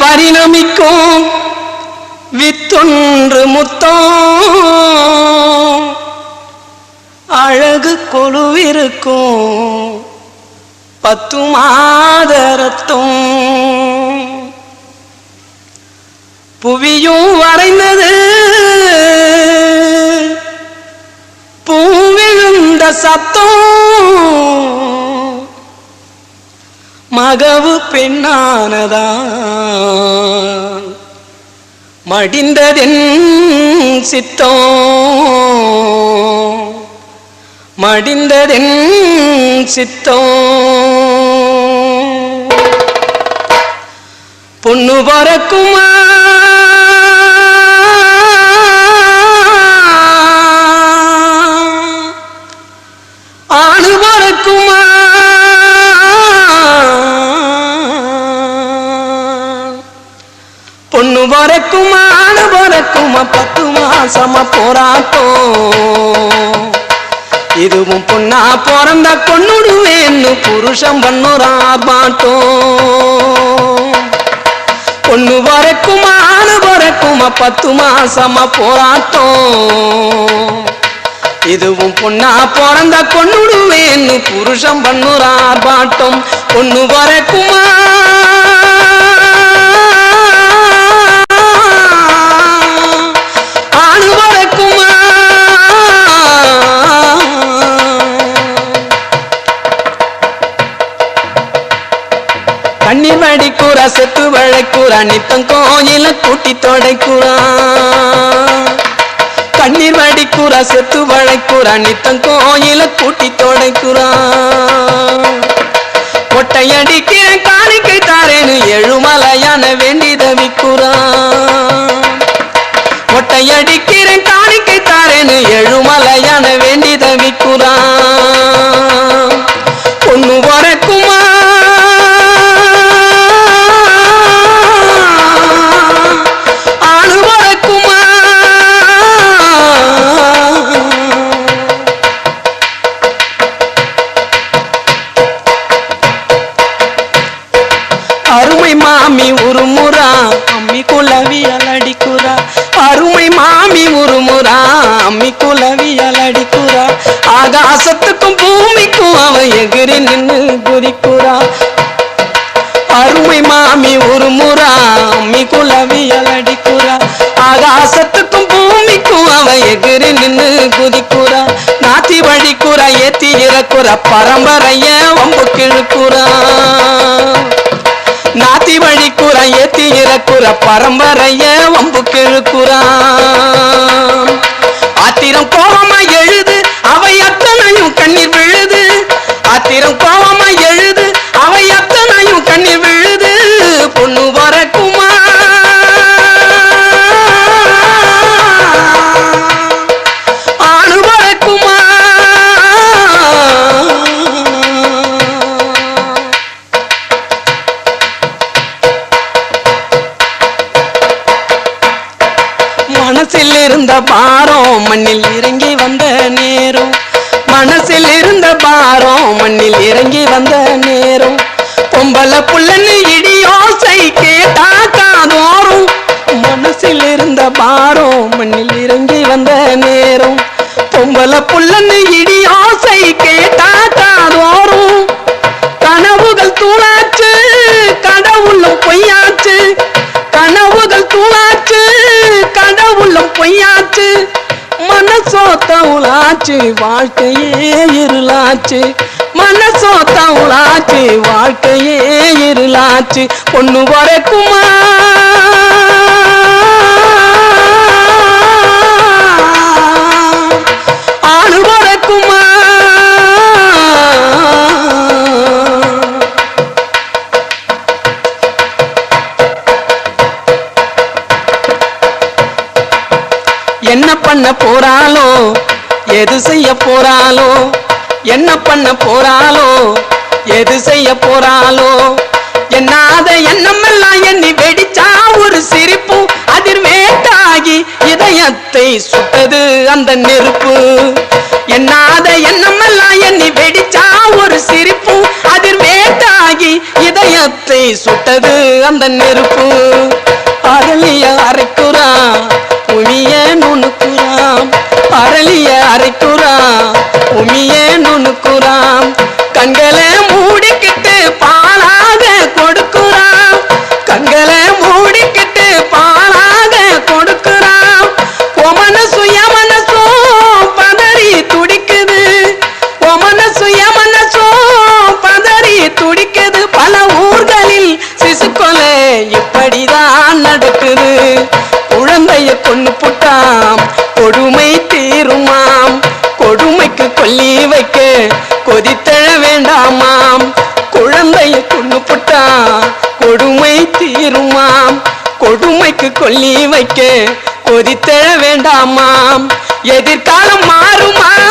பரிணமிக்கும் வித்தொன்று முத்தம். அழகு கொழுவிருக்கும் பத்து மாதரத்தும். புவியும் வரைந்தது. பூவிழுந்த சத்தம். மகவு பெண்ணானதான். மடிந்ததென் சித்தம். மடிந்ததென் சித்தோ பொண்ணு பறக்குமா? ஆணு பறக்குமா? பொண்ணு பறக்குமா? ஆணு பறக்குமா? பத்து மாசமா போராட்டம் இதுவும் பொண்ணா பிறந்த பொண்ணுடுவேன்னு புருஷம் பண்ணுறா மாட்டோம். பொண்ணு வரைக்குமா ஆறு வரைக்குமா பத்து மாசமா போராட்டம். இதுவும் பொண்ணா பிறந்த கொன்னுடுவேன்னு புருஷம் பண்ணுறா பாட்டம் பொண்ணு வரைக்குமா வழைக்கூறா கோயில கூட்டி தொடைக்குறா கண்ணீர் வடிக்குறா செத்து வளைக்குறா நித்தம் கோயில கூட்டி தொடைக்கூறா கொட்டையடிக்கிற காணிக்கை தாரேன்னு எழுமலையான வேண்டி தவிக்குறா கொட்டையடிக்கிற மாமி உருமுறா அம்மி குலவியல் அடிக்குறா. அருமை மாமி உருமுறா அம்மி குலவியல் அடிக்குறா. ஆகாசத்துக்கும் பூமிக்கும் அவன் எகிரி நின்று குறிக்குறா அருமை மாமி உருமுறா அம்மி குலவியல் அடிக்குறா. ஆகாசத்துக்கும் பூமிக்கும் அவன் எகிரி நின்று குதிக்குறா. நாத்தி வழிக்குறா ஏத்தி இறக்குற. பரம்பரைய வம்பு கிழ இறக்குற பரம்பரைய வம்பு கிழக்குறா ஆத்திரம் கோபமா எழுது அவை அத்தனையும் கண்ணீர் விழுது. ஆத்திரம் கோவமா பாரம் மண்ணில் இறங்கி வந்த நேரம். மனசில் இருந்த பாரம் மண்ணில் இறங்கி வந்த நேரம். பொம்பள புள்ளன்னு இடியோசை கேட்டா காதோறும். மனசில் இருந்த பாரம் மண்ணில் இறங்கி தவுளாச்சு வாழ்க்கையே இருளாச்சு. மனசோ தவுளாச்சு வாழ்க்கையே இருளாச்சு. பொண்ணு வரைக்குமா? என்ன பண்ண போறாளோ? எது செய்ய போறாலோ என்ன பண்ண போறாளோ? எது செய்ய போறாளோ? என்னாத எண்ணமெல்லாம் எண்ணி வெடிச்சா ஒரு சிரிப்பும் அதிர்வேட்டாகி இதயத்தை சுட்டது அந்த நெருப்பு. என்னாத எண்ணமெல்லாம் எண்ணி வெடிச்சா ஒரு சிரிப்பும் அதிர்வேட்டாகி இதயத்தை சுட்டது அந்த நெருப்பு. அருளிய குமியே கொதித்தழ வேண்டாமாம். குழந்தையை கொண்டு புட்டா கொடுமை தீருமாம். கொடுமைக்கு கொல்லி வைக்க கொதித்தழ வேண்டாமாம். எதிர்காலம் மாறுமா?